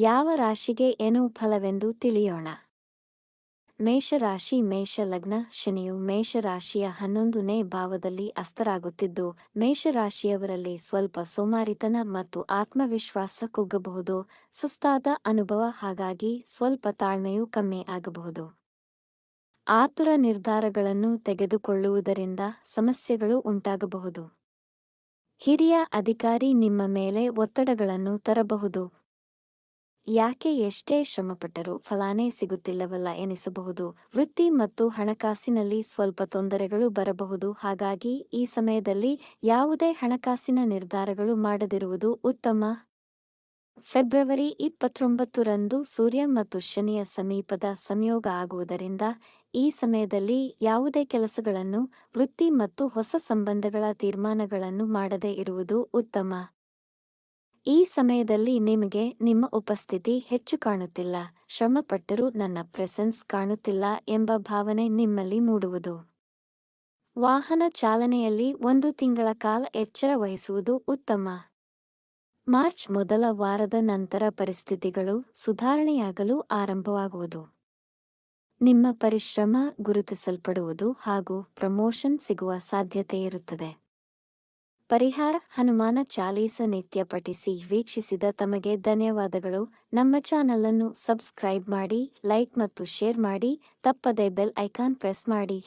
ಯಾವ ರಾಶಿಗೆ ಏನು ಫಲವೆಂದು ತಿಳಿಯೋಣ. ಮೇಷರಾಶಿ ಮೇಷ ಲಗ್ನ ಶನಿಯು ಮೇಷರಾಶಿಯ ಹನ್ನೊಂದನೇ ಭಾವದಲ್ಲಿ ಅಸ್ತರಾಗುತ್ತಿದ್ದು, ಮೇಷರಾಶಿಯವರಲ್ಲಿ ಸ್ವಲ್ಪ ಸೋಮಾರಿತನ ಮತ್ತು ಆತ್ಮವಿಶ್ವಾಸ ಕುಗ್ಗಬಹುದು. ಸುಸ್ತಾದ ಅನುಭವ ಹಾಗಾಗಿ ಸ್ವಲ್ಪ ತಾಳ್ಮೆಯೂ ಕಮ್ಮಿ ಆಗಬಹುದು. ಆತುರ ನಿರ್ಧಾರಗಳನ್ನು ತೆಗೆದುಕೊಳ್ಳುವುದರಿಂದ ಸಮಸ್ಯೆಗಳು ಉಂಟಾಗಬಹುದು. ಹಿರಿಯ ಅಧಿಕಾರಿ ನಿಮ್ಮ ಮೇಲೆ ಒತ್ತಡಗಳನ್ನು ತರಬಹುದು. ಯಾಕೆ ಎಷ್ಟೇ ಶ್ರಮಪಟ್ಟರೂ ಫಲಾನೇ ಸಿಗುತ್ತಿಲ್ಲವಲ್ಲ ಎನಿಸಬಹುದು. ವೃತ್ತಿ ಮತ್ತು ಹಣಕಾಸಿನಲ್ಲಿ ಸ್ವಲ್ಪ ತೊಂದರೆಗಳು ಬರಬಹುದು. ಹಾಗಾಗಿ ಈ ಸಮಯದಲ್ಲಿ ಯಾವುದೇ ಹಣಕಾಸಿನ ನಿರ್ಧಾರಗಳು ಮಾಡದಿರುವುದು ಉತ್ತಮ. ಫೆಬ್ರವರಿ ಇಪ್ಪತ್ತೊಂಬತ್ತರಂದು ಸೂರ್ಯ ಮತ್ತು ಶನಿಯ ಸಮೀಪದ ಸಂಯೋಗ ಆಗುವುದರಿಂದ ಈ ಸಮಯದಲ್ಲಿ ಯಾವುದೇ ಕೆಲಸಗಳನ್ನು ವೃತ್ತಿ ಮತ್ತು ಹೊಸ ಸಂಬಂಧಗಳ ತೀರ್ಮಾನಗಳನ್ನು ಮಾಡದೇ ಇರುವುದು ಉತ್ತಮ. ಈ ಸಮಯದಲ್ಲಿ ನಿಮಗೆ ನಿಮ್ಮ ಉಪಸ್ಥಿತಿ ಹೆಚ್ಚು ಕಾಣುತ್ತಿಲ್ಲ. ಶ್ರಮಪಟ್ಟರೂ ನನ್ನ ಪ್ರೆಸೆನ್ಸ್ ಕಾಣುತ್ತಿಲ್ಲ ಎಂಬ ಭಾವನೆ ನಿಮ್ಮಲ್ಲಿ ಮೂಡುವುದು. ವಾಹನ ಚಾಲನೆಯಲ್ಲಿ ಒಂದು ತಿಂಗಳ ಕಾಲ ಎಚ್ಚರ ವಹಿಸುವುದು ಉತ್ತಮ. ಮಾರ್ಚ್ ಮೊದಲ ವಾರದ ನಂತರ ಪರಿಸ್ಥಿತಿಗಳು ಸುಧಾರಣೆಯಾಗಲು ಆರಂಭವಾಗುವುದು. ನಿಮ್ಮ ಪರಿಶ್ರಮ ಗುರುತಿಸಲ್ಪಡುವುದು ಹಾಗೂ ಪ್ರಮೋಷನ್ ಸಿಗುವ ಸಾಧ್ಯತೆಯಿರುತ್ತದೆ ಪರಿಹಾರ ಹನುಮಾನ ಚಾಲೀಸ ನಿತ್ಯ ಪಠಿಸಿ ವೀಕ್ಷಿಸಿದ ತಮಗೆ ಧನ್ಯವಾದಗಳು. ನಮ್ಮ ಚಾನಲ್ ಅನ್ನು ಸಬ್ಸ್ಕ್ರೈಬ್ ಮಾಡಿ, ಲೈಕ್ ಮತ್ತು ಶೇರ್ ಮಾಡಿ, ತಪ್ಪದೆ ಬೆಲ್ ಐಕಾನ್ ಪ್ರೆಸ್ ಮಾಡಿ.